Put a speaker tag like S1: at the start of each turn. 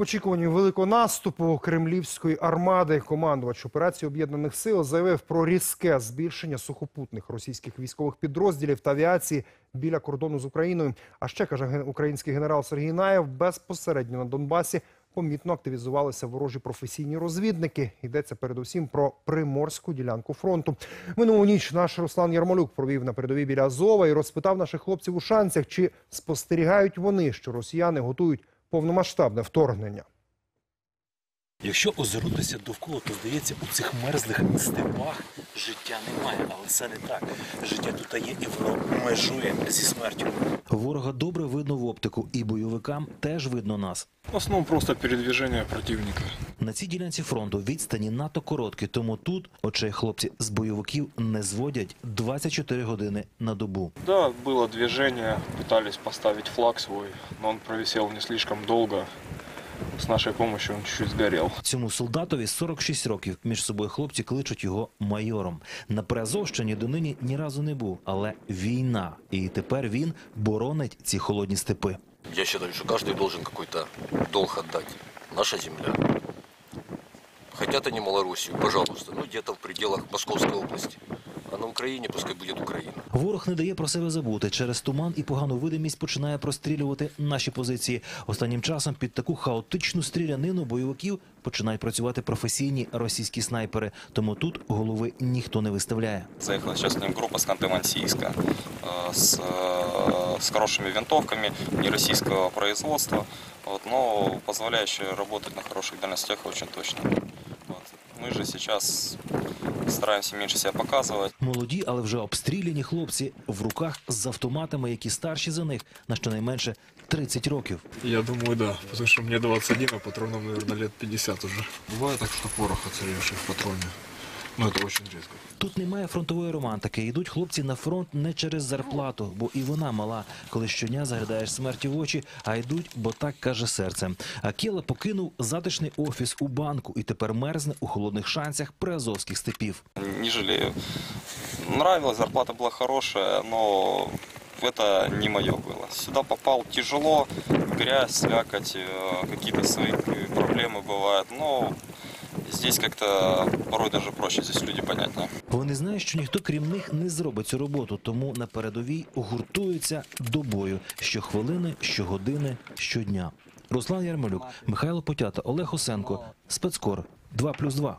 S1: Очікуванні великого наступу кремлівської армади командувач операції об'єднаних сил заявив про різке збільшення сухопутних російських військових підрозділів та авіації біля кордону з Україною. А ще каже український генерал Сергій Наєв, безпосередньо на Донбасі помітно активізувалися ворожі професійні розвідники. Йдеться передусім про приморську ділянку фронту. Минулу ніч наш Руслан Ярмолюк провів на передовій біля Азова і розпитав наших хлопців у шанцях, чи спостерігають вони, що росіяни готують повномасштабне вторгнення.
S2: Якщо озирнутися довкола, то здається, у цих мерзлих степах життя немає, але це не так. Життя тут є і воно межує зі смертю. Ворога добре видно в оптику, і бойовикам теж видно нас.
S3: В основному просто передвіження противника.
S2: На цій ділянці фронту відстані надто короткі, тому тут очей хлопці з бойовиків не зводять 24 години на добу.
S3: Да, было движение, пытались поставить флаг свой, но он провисел не слишком долго. С нашей помощью он чуть-чуть сгорел.
S2: Цьому солдатові 46 років. Між собою хлопці кличуть його майором. На Приазовщині донині ні разу не був, але війна. І тепер він боронить ці холодні степи.
S4: Я считаю, что каждый должен какой-то долг отдать. Наша земля. Хотят они Малоруссию, пожалуйста, ну где-то в пределах Московской области. А на Украине пускай будет Украина.
S2: Ворог не дає про себе забути. Через туман і погану видимість починає прострілювати наші позиції. Останнім часом під таку хаотичну стрілянину бойовиків починають працювати професійні російські снайпери. Тому тут голови ніхто не виставляє.
S5: Заехала сейчас к ним группа с Ханты-Мансийска э, с, э, с хорошими винтовками, не российского производства, вот, но позволяющие работать на хороших дальностях очень точно. Вот. Мы же сейчас стараемся меньше себя показывать.
S2: Молоді, але вже обстріляні хлопці в руках з автоматами, які старші за них на щонайменше 30 років.
S3: Я думаю, да, потому что мне 21, а патронам, наверное, лет 50 уже. Бывает так, что порох оцаревший в патроне. Но это очень редко.
S2: Тут немає фронтової романтики. Йдуть хлопці на фронт не через зарплату, бо і вона мала, коли щодня заглядаєш смерті в очі, а йдуть, бо так каже серце. Акела покинув затишний офіс у банку і тепер мерзне у холодних шанцях приазовських степів.
S5: Не жалею. Нравилось, зарплата была хорошая, но это не мое было. Сюда попал тяжело, грязь, слякоть, э, какие-то свои э, проблемы бывают, но здесь как-то порой даже проще, здесь люди понятнее.
S2: Вони знають, що ніхто крім них не зробить цю роботу, тому на передовій гуртуються до бою щохвилини, щогодини, щодня. Руслан Ярмолюк, Михайло Потята, Олег Осенко, Спецкор 2+,2.